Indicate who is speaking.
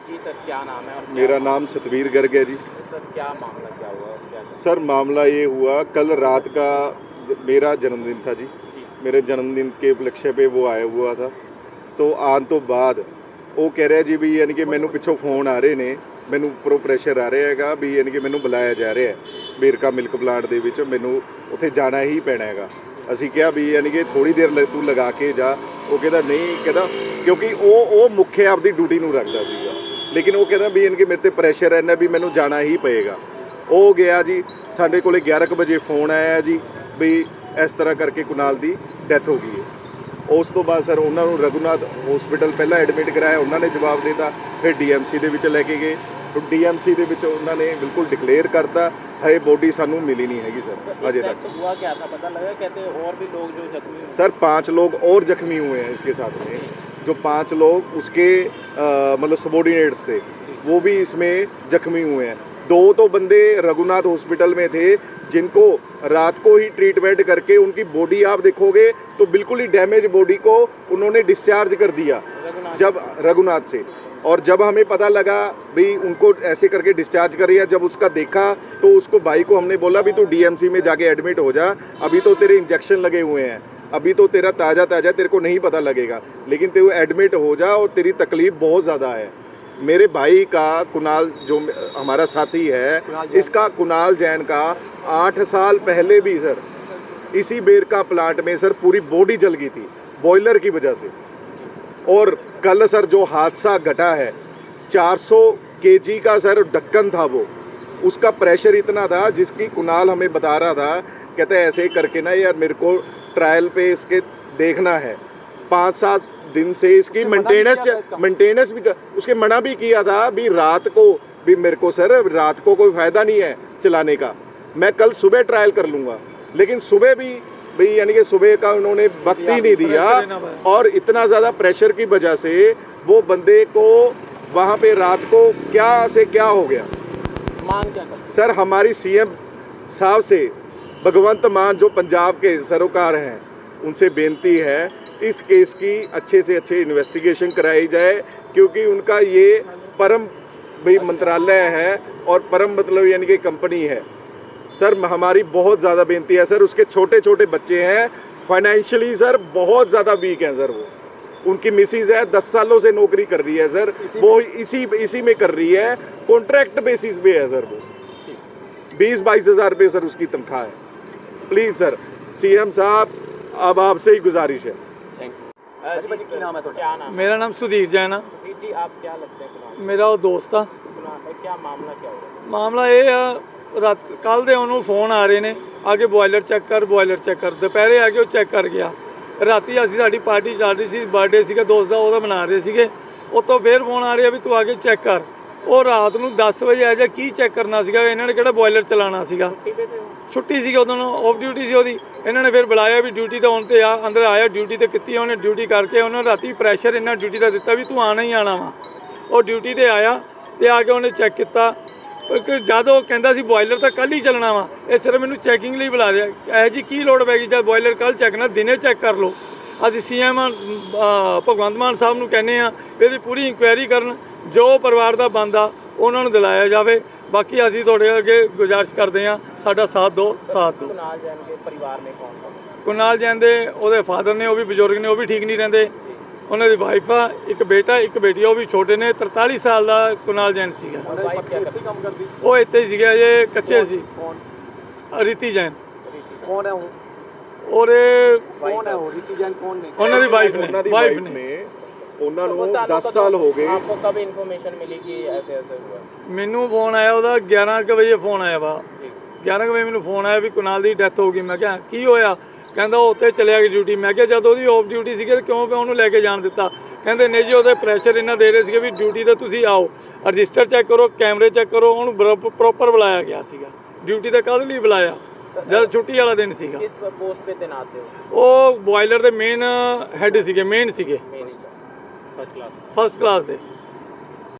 Speaker 1: जी sir क्या नाम है और क्या-
Speaker 2: मेरा नाम सतवीर गर्ग है जी
Speaker 1: सर क्या मामला क्या हुआ और क्या
Speaker 2: सर मामला ये हुआ कल रात का ज- मेरा जन्मदिन था जी
Speaker 1: जी
Speaker 2: मेरे जन्मदिन के उपलक्ष्य पे वो आया हुआ था तो ਆਉਣ ਤੋਂ ਬਾਅਦ ਉਹ ਕਹਿ ਰਿਹਾ ਜੀ ਵੀ ਯਾਨੀ ਕਿ ਮੈਨੂੰ ਪਿੱਛੋਂ ਫੋਨ ਆ ਰਹੇ ਨੇ ਮੈਨੂੰ ਉੱਪਰੋਂ ਪ੍ਰੈਸ਼ਰ ਆ ਰਿਹਾ ਹੈਗਾ ਵੀ ਯਾਨੀ ਕਿ ਮੈਨੂੰ ਬੁਲਾਇਆ ਜਾ ਰਿਹਾ ਹੈ। ਬੇਰਕਾ ਮਿਲਕ ਪਲਾਂਟ ਦੇ ਵਿੱਚ ਮੈਨੂੰ ਉੱਥੇ ਜਾਣਾ ਹੀ ਪੈਣਾ ਹੈਗਾ। ਅਸੀਂ ਕਿਹਾ ਵੀ ਯਾਨੀ ਕਿ ਥੋੜੀ ਦੇਰ ਲ- ਤੂੰ ਲਗਾ ਕੇ ਜਾ। ਉਹ ਕਹਿੰਦਾ, ਨਹੀਂ, ਕਹਿੰਦਾ, ਕਿਉਂਕਿ ਉਹ ਉਹ ਮੁੱਖੇ ਆਪਦੀ ਡਿਊਟੀ ਨੂੰ ਰੱਖਦਾ ਸੀਗਾ। ਲੇਕਿਨ ਉਹ ਕਹਿੰਦਾ ਵੀ ਯਾਨੀ ਕਿ ਮੇਰੇ ਤੇ ਪ੍ਰੈਸ਼ਰ ਇੰਨਾ ਵੀ ਮੈਨੂੰ ਜਾਣਾ ਹੀ ਪਏਗਾ। ਉਹ ਗਿਆ ਜੀ, ਸਾਡੇ ਕੋਲੇ 11 ਕੁ ਵਜੇ ਫੋਨ ਆਇਆ ਜੀ ਵੀ ਇਸ ਤਰ੍ਹਾਂ ਕਰਕੇ ਕੁਨਾਲ ਦੀ ਡੈਥ ਹੋ ਗਈ ਹੈ। ਉਸ ਤੋਂ ਬਾਅਦ ਸਰ ਉਹਨਾਂ ਨੂੰ ਰਘੁਨਾਥ ਹਸਪੀਟਲ ਪਹਿਲਾਂ ਐਡਮਿਟ ਕਰਾਇਆ ਉਹਨਾਂ ਨੇ ਜਵਾਬ ਦਿੱਤਾ ਫਿਰ ਡੀਐਮਸੀ ਦੇ ਵਿੱਚ ਲੈ ਕੇ ਗਏ ਡੀਐਮਸੀ ਦੇ ਵਿੱਚ ਉਹਨਾਂ ਨੇ ਬਿਲਕੁਲ ਡਿਕਲੇਅਰ ਕਰਤਾ ਹਏ ਬੋਡੀ ਸਾਨੂੰ ਮਿਲੀ नहीं हैगी सर अजय तक
Speaker 1: Exact हुआ क्या था पता लगा कहते हैं और भी लोग जो जख्मी हुए
Speaker 2: सर पांच लोग और जख्मी हुए हैं इसके साथ में जो पांच लोग उसके अ, मतलब सबॉर्डिनेट्स थे वो भी इसमें जख्मी हुए हैं दो तो बंदे रघुनाथ हॉस्पिटल में थे जिनको रात को ही ट्रीटमेंट करके उनकी बॉडी आप देखोगे तो बिल्कुल ही डैमेज बॉडी को उन्होंने डिस्चार्ज कर दिया जब रघुनाथ से। और जब हमें पता लगा भाई उनको ऐसे करके डिस्चार्ज कर दिया जब उसका देखा तो उसको भाई को हमने बोला भी तू डीएमसी में जाके एडमिट हो जा अभी तो तेरे इंजेक्शन लगे हुए हैं अभी तो तेरा ताज़ा ताज़ा तेरे को नहीं पता लगेगा लेकिन तेरे एडमिट हो जा और तेरी तकलीफ़ बहुत ज़्यादा है। मेरे भाई का कुणाल जो हमारा साथी है। इसका कुणाल जैन का आठ साल पहले भी सर इसी बेरका प्लांट में सर पूरी बॉडी जल गई थी बॉयलर की वजह से। और कल सर जो हादसा घटा है 400 केजी का सर ढक्कन था वो। उसका प्रेशर इतना था जिसकी कुणाल हमें बता रहा था कहते हैं ऐसे करके ना यार मेरे को ट्रायल पे इसके देखना है। पाँच सात दिन से इसकी मेंटेनेंस? मेंटेनेंस भी उसके मना भी किया था भी रात को भी मेरे को सर रात को कोई फ़ायदा नहीं है चलाने का। मैं कल सुबह ट्रायल कर लूँगा। लेकिन सुबह भी भाई यानी कि सुबह का उन्होंने वक्त ही नहीं दिया और इतना ज़्यादा प्रेशर की वजह से वो बंदे को वहाँ पे रात को क्या से क्या हो गया।
Speaker 1: मांग क्या करते
Speaker 2: सर हमारी सीएम साहब से भगवंत मान जो पंजाब के सरोकार हैं उनसे बेनती है इस केस की अच्छे से अच्छे इन्वेस्टिगेशन कराई जाए क्योंकि उनका ये परम भी मंत्रालय है और परम मतलब यानी कि कंपनी है। सर हमारी बहुत ज़्यादा बेनती है सर उसके छोटे छोटे बच्चे हैं। फाइनेंशियली सर बहुत ज़्यादा वीक हैं सर वो। उनकी मिसिज है दस सालों से नौकरी कर रही है सर। वो इसी इसी में कर रही है। कॉन्ट्रैक्ट बेसिस पे है सर वो। बीस बाईस हज़ार रुपये सर उसकी तनख्वाह है। प्लीज़ सर सीएम साहब अब आपसे ही गुजारिश है।
Speaker 3: ਮੇਰਾ ਨਾਮ ਸੁਧੀਰ ਜੈਨ ਆ। ਮੇਰਾ ਉਹ ਦੋਸਤ ਆ।
Speaker 1: ਮਾਮਲਾ
Speaker 3: ਮਾਮਲਾ ਇਹ ਆ ਰਾਤ ਕੱਲ ਦੇ ਉਹਨੂੰ ਫੋਨ ਆ ਰਹੇ ਨੇ। ਆ ਕੇ ਬੋਇਲਰ ਚੈੱਕ ਕਰ ਬੋਇਲਰ ਚੈੱਕ ਕਰ। ਦੁਪਹਿਰੇ ਆ ਕੇ ਉਹ ਚੈੱਕ ਕਰ ਗਿਆ। ਰਾਤੀ ਅਸੀਂ ਸਾਡੀ ਪਾਰਟੀ ਚੱਲ ਰਹੀ ਸੀ ਬਰਥਡੇ ਸੀਗਾ ਦੋਸਤ ਦਾ ਉਹਦਾ ਮਨਾ ਰਹੇ ਸੀਗੇ। ਉਤੋਂ ਫੇਰ ਫੋਨ ਆ ਰਿਹਾ ਵੀ ਤੂੰ ਆ ਕੇ ਚੈੱਕ ਕਰ। ਉਹ ਰਾਤ ਨੂੰ 10 ਵਜੇ ਆਇਆ ਜਾਂ ਕੀ ਚੈੱਕ ਕਰਨਾ ਸੀਗਾ ਇਹਨਾਂ ਨੇ ਕਿਹੜਾ ਬੋਇਲਰ ਚਲਾਉਣਾ ਸੀਗਾ? ਛੁੱਟੀ ਸੀਗੀ ਨੂੰ ਆਫ ਡਿਊਟੀ ਸੀ ਉਹਦੀ। ਇਹਨਾਂ ਨੇ ਫਿਰ ਬੁਲਾਇਆ ਵੀ ਡਿਊਟੀ ਤਾਂ ਹੁਣ ਤੇ ਆ ਅੰਦਰ ਆਇਆ ਡਿਊਟੀ ਤੇ ਕੀਤੀ ਉਹਨੇ ਡਿਊਟੀ ਕਰਕੇ ਉਹਨਾਂ ਰਾਤੀ ਪ੍ਰੈਸ਼ਰ ਇਹਨਾਂ ਡਿਊਟੀ ਦਾ ਦਿੱਤਾ ਵੀ ਤੂੰ ਆਣਾ ਹੀ ਆਣਾ ਵਾ। ਉਹ ਡਿਊਟੀ ਤੇ ਆਇਆ ਤੇ ਆ ਕੇ ਉਹਨੇ ਚੈੱਕ ਕੀਤਾ। ਕਿ ਜਦ ਉਹ ਕਹਿੰਦਾ ਸੀ ਬੋਇਲਰ ਤਾਂ ਕੱਲ ਹੀ ਚੱਲਣਾ ਵਾ ਇਹ ਸਿਰ ਮੈਨੂੰ ਚੈਕਿੰਗ ਲਈ ਬੁਲਾ ਰਿਹਾ। ਇਹ ਜੀ ਕੀ ਲੋੜ ਪੈ ਗਈ ਜਦ ਬੋਇਲਰ ਕੱਲ ਚੈੱਕ ਨਾ ਦਿਨੇ ਚੈੱਕ ਕਰ ਲਓ। ਅਸੀਂ ਸੀਐਮ ਭਗਵੰਤ ਮਾਨ ਸਾਹਿਬ ਨੂੰ ਕਹਿੰਨੇ ਆ ਇਹਦੀ ਪੂਰੀ ਇਨਕੁਆਇਰੀ ਕਰਨ। ਜੋ ਪਰਿਵਾਰ ਦਾ ਬੰਦਾ ਉਹਨਾਂ ਨੂੰ ਦਿਲਾਇਆ ਜਾਵੇ ਬਾਕੀ ਅਸੀਂ ਤੁਹਾਡੇ ਅੱਗੇ ਗੁਜ਼ਾਰਿਸ਼ ਕਰਦੇ ਹਾਂ ਸਾਡਾ ਸਾਥ ਦੋ ਸਾਥ ਦਿਓ।
Speaker 1: ਕੁਨਾਲ ਜੈਨ ਦੇ ਪਰਿਵਾਰ ਨੇ ਕੌਣ ਕੌਣ?
Speaker 3: ਕੁਨਾਲ ਜੈਨ ਦੇ ਉਹਦੇ ਫਾਦਰ ਨੇ ਉਹ ਵੀ ਬਜ਼ੁਰਗ ਨੇ ਉਹ ਵੀ ਠੀਕ ਨਹੀਂ ਰਹਿੰਦੇ। ਉਹਨਾਂ ਦੀ ਵਾਈਫ ਆ ਇੱਕ ਬੇਟਾ ਇੱਕ ਬੇਟੀ ਉਹ ਵੀ ਛੋਟੇ ਨੇ 43 ਸਾਲ ਦਾ ਕੁਨਾਲ ਜੈਨ ਸੀਗਾ। ਉਹ ਇੱਥੇ ਹੀ ਸੀਗਾ ਜੇ ਕੱਚੇ ਸੀ। ਰੀਤੀ ਜੈਨ।
Speaker 4: ਕੌਣ ਹੈ ਉਹ?
Speaker 3: ਔਰ
Speaker 4: ਕੌਣ ਹੈ ਉਹ? ਰੀਤੀ ਜੈਨ ਕੌਣ ਨੇ?
Speaker 3: ਉਹਨਾਂ ਦੀ ਵਾਈਫ ਨੇ ਵਾਈਫ ਨੇ।
Speaker 2: ਉਹਨਾਂ
Speaker 1: तो
Speaker 2: ਨੂੰ
Speaker 1: वो ताल्लुक
Speaker 2: 10
Speaker 1: कब-
Speaker 2: ਸਾਲ ਹੋ ਗਏ
Speaker 1: आपको कब इन्फॉर्मेशन मिली कि ऐसे ऐसे हुआ
Speaker 3: ਮੈਨੂੰ ਫੋਨ ਆਇਆ ਉਹਦਾ 11 ਕੁ ਵਜੇ ਫੋਨ ਆਇਆ ਵਾ
Speaker 1: ठीक
Speaker 3: 11 ਕੁ ਵਜੇ ਮੈਨੂੰ ਫੋਨ ਆਇਆ ਵੀ ਕੁਨਾਲ ਦੀ ਡੈਥ ਹੋ ਗਈ ਮੈਂ ਕਿਹਾ ਕੀ ਹੋਇਆ ਕਹਿੰਦਾ ਉਹ ਉੱਤੇ ਚਲਿਆ ਗਿਆ ਡਿਊਟੀ ਮੈਂ ਕਿਹਾ ਜਦ ਉਹਦੀ ਆਫ ਡਿਊਟੀ ਸੀਗੀ ਤੇ ਕਿਉਂ ਪਿਆ ਉਹਨੂੰ ਲੈ ਕੇ ਜਾਣ ਦਿੱਤਾ ਕਹਿੰਦੇ ਨਹੀਂ ਜੀ ਉਹਦੇ ਪ੍ਰੈਸ਼ਰ ਇਹਨਾਂ ਦੇ ਰਹੇ ਸੀਗੇ ਵੀ ਡਿਊਟੀ ਤੇ ਤੁਸੀਂ ਆਓ ਰਜਿਸਟਰ ਚੈੱਕ ਕਰੋ ਕੈਮਰੇ ਚੈੱਕ ਕਰੋ ਉਹਨੂੰ ਪ੍ਰੋਪਰ ਬੁਲਾਇਆ ਗਿਆ ਸੀਗਾ ਡਿਊਟੀ ਤੇ ਕਦ ਲਈ ਬੁਲਾਇਆ ਜਦ ਛੁੱਟੀ ਵਾਲਾ ਦਿਨ ਸੀਗਾ
Speaker 1: किस पोस्ट पे तैनात थे वो
Speaker 3: ਉਹ ਬੋਇਲਰ ਦੇ ਮੇਨ ਹੈੱਡ ਸੀਗੇ ਮੇਨ ਸੀਗੇ
Speaker 1: main first class
Speaker 3: first class ਦੇ।